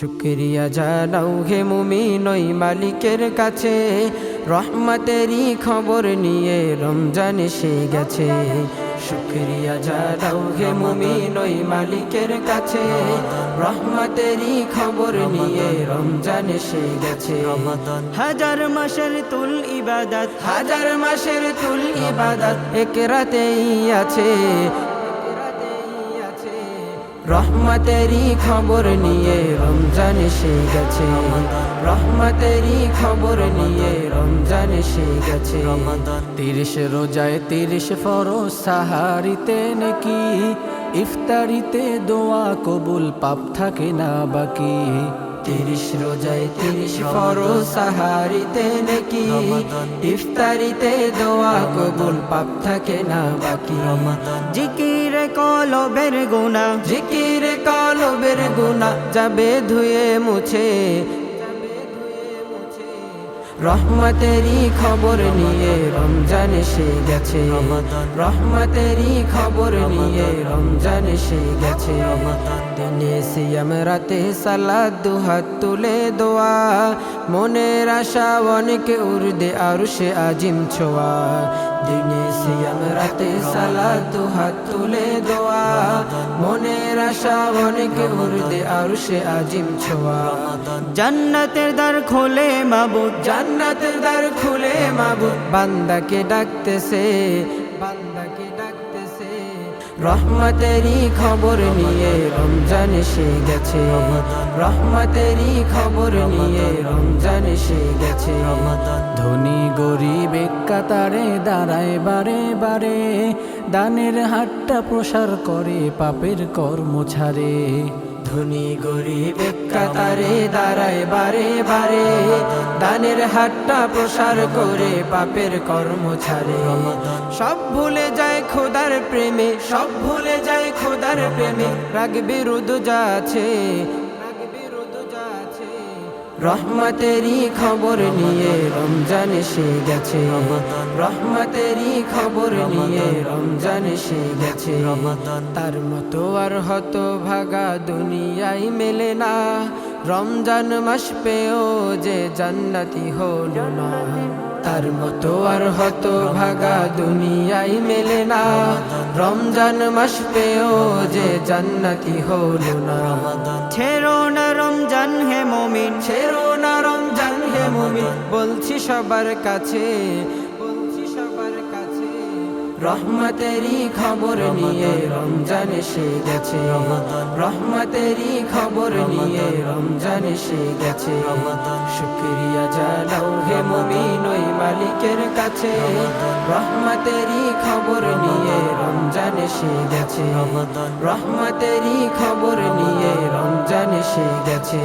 শুক্রিয়া জানাও হে মুমিন মালিকের কাছে। রহমতেরই খবর নিয়ে রমজান এসে গেছে। শুক্রিয়া জানাও হে মুমিন, ওই মালিকের কাছে। রহমতেরই খবর নিয়ে রমজান এসে গেছে। হাজার মাসের তুল ইবাদত, হাজার মাসের তুল ইবাদত এক রাতেই আছে। রহমতেরই খবর নিয়ে রমজান এসে গেছে। রহমতেরই খবর নিয়ে রমজান এসে গেছে। তিরিশ রোজায় তিরিশ ফরজ, সাহারিতে নাকি। ইফতারিতে দোয়া কবুল, পাপ থাকে না বাকি। তিরিশ রোজায় তিরিশ ফরো সাহারিতে নাকি। ইফতারিতে দোয়া কবুল পাপ থাকে না বাকি। জিকির কলবের গুণা জিকির কলবের গুনা যাবে ধুয়ে মুছে। রহমতেরই খবর নিয়ে রমজান এসে গেছে। রহমতেরই খবর নিয়ে রমজান এসে গেছে। দিনে সিয়াম রাতে সালাদ দুহাত তুলে দোয়া। মনের আশা অনেকে উর্দে আর সে আজিম ছোয়া। দিনে সিয়াম রাতে সালাদ দুহাত তুলে দোয়া। মনের আশা অনেক উর্দে আর সে আজিম ছোয়া। জান্নাতের দ্বার খোলে মাবুদ। জান্নাতের দ্বার খুলে মাবুদ। বান্দাকে ডাকতেছে রহমতেরই খবর নিয়ে রমজান এসে গেছে। রহমতেরই খবর নিয়ে রমজান এসে গেছে। ধনী গরিব কাতারে দাঁড়ায় বারে বারে, দানের হাটটা প্রসার করে পাপের কর্ম ছাড়ে। ধনী গরিব কাতারে দাঁড়ায় বারে বারে। দানের হাটটা প্রসার করে পাপের কর্ম ছাড়ে। সব ভুলে যায় খোদার প্রেমে, সব ভুলে যায় খোদার প্রেমে। রাগ বিরুদ্ধ যা আছে রহমতেরই খবর নিয়ে রমজান এসে গেছে। রহমতেরই খবর নিয়ে রমজান এসে গেছে। তার মতো আর হত ভাগা দুনিয়ায় মেলে না। রমজান মাস পেও যে জান্নাতি হলো না। তার মতো আর হত ভাগা দুনিয়ায় মেলে না। রমজান মাস পেও যে জান্নাতি হলো না। ছেড়ো না রমজান হে মমিন, ছেড়ো না রমজান হে মুমিন। বলছি সবার কাছে, বলছি সবার কাছে, রহমতেরই খবর নিয়ে রমজান এসে গেছে। রহমতেরই খবর নিয়ে রমজান এসে গেছে। শুক্রিয়া জানাও হে মুমিন ওই মালিকের কাছে। রহমতেরই খবর নিয়ে রমজান এসে গেছে। রহমতেরই খবর নিয়ে রমজান এসে গেছে।